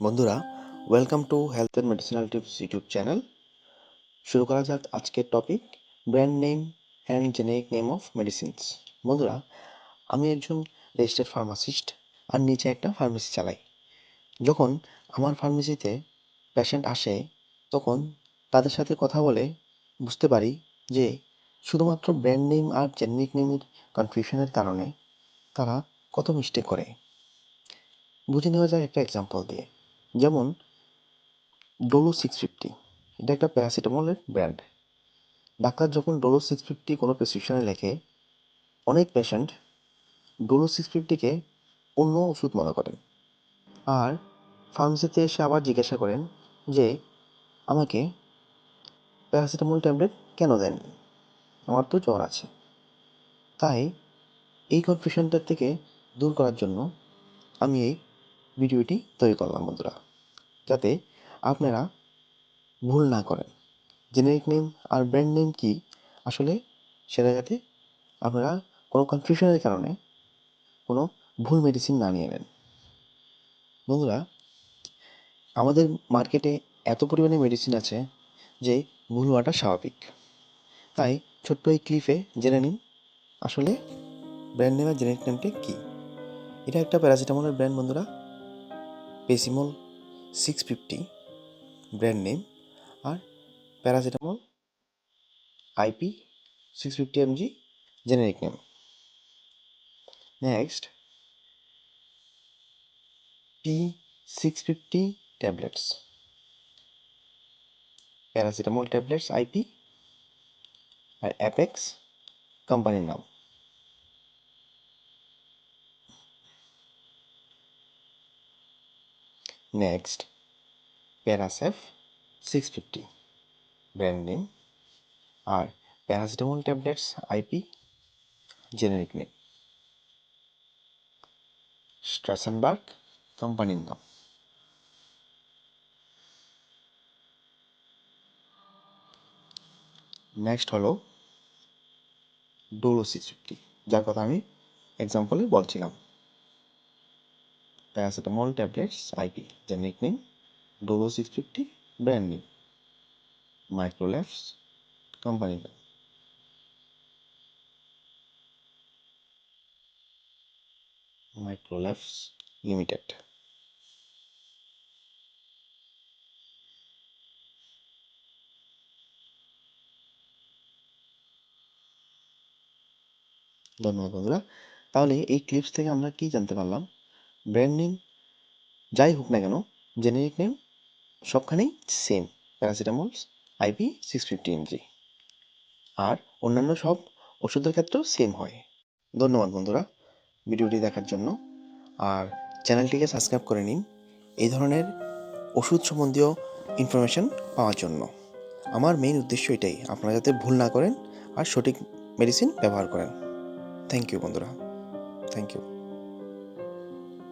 বন্ধুরা welcome to health and medicinal tips YouTube channel শুরু করা যাক আজকের topic brand name and generic name of medicines বন্ধুরা, আমি একজন রেজিস্টার্ড ফার্মাসিস্ট আর নিচে একটা ফার্মেসি চালাই। যখন আমার ফার্মেসিতে পেশেন্ট আসে, তখন তাদের সাথে কথা বলে বুঝতে পারি যে শুধুমাত্র ব্র্যান্ড নেম আর জেনেরিক নেমের কনফিউশনের কারণে তারা কত মিস্টেক করে। বুঝে নেওয়া যায় একটা এক্সাম্পল দিয়ে। যেমন ডোলো সিক্স ফিফটি এটা একটা প্যারাসিটামলের ব্র্যান্ড ডাক্তার যখন ডোলো সিক্স ফিফটি কোনো প্রেসক্রিপশানে লেখে, অনেক পেশেন্ট ডোলো সিক্স ফিফটিকে অন্য ওষুধ মনে করেন। আর ফার্মেসিতে এসে আবার জিজ্ঞাসা করেন যে, আমাকে প্যারাসিটামল ট্যাবলেট কেন দেন আমার তো জ্বর আছে। তাই এই কনফিউশনটার থেকে দূর করার জন্য আমি এই ভিডিওটি তৈরি করলাম বন্ধুরা। যাতে আপনারা ভুল না করেন। জেনেরিক নেম আর ব্র্যান্ড নেম কি আসলে সেটা যাতে আপনারা কোনো কনফিউশনের কারণে কোনো ভুল মেডিসিন না নিয়ে নেন। বন্ধুরা, আমাদের মার্কেটে এত পরিমাণে মেডিসিন আছে যে ভুল হওয়াটা স্বাভাবিক। তাই ছোট্ট এই ক্লিপে জেনে নিন আসলে ব্র্যান্ড নেম আর জেনেরিক নেমটা কী। এটা একটা প্যারাসিটামলের ব্র্যান্ড বন্ধুরা। Pacimol six fifty brand name আর paracetamol IP six fifty MG generic name next P six fifty tablets paracetamol tablets IP আর অ্যাপেক্স কোম্পানির নাম next Paracef six fifty brand name আর paracetamol tablets IP generic name Strassenburg কোম্পানির নাম next হলো Dolo six fifty যার কথা আমি এক্সাম্পলে বলছিলাম। Tablets IP generic name Dolo six fifty, brand name Micro Labs কোম্পানির নাম। মাইক্রোল্যাপস লিমিটেড। ধন্যবাদ বন্ধুরা। তাহলে এই ক্লিপস থেকে আমরা কি জানতে পারলাম? ব্র্যান্ড নেম যাই হোক না কেন জেনেরিক নেম সবখানেই same paracetamol IP six fifty MG আর অন্যান্য সব ওষুধের ক্ষেত্রেও সেম হয়। ধন্যবাদ বন্ধুরা ভিডিওটি দেখার জন্য। আর চ্যানেলটিকে সাবস্ক্রাইব করে নিন এই ধরনের ওষুধ সম্বন্ধীয় ইনফরমেশন পাওয়ার জন্য। আমার মেইন উদ্দেশ্য এটাই, আপনারা যাতে ভুল না করেন আর সঠিক মেডিসিন ব্যবহার করেন। থ্যাংক ইউ বন্ধুরা। Thank you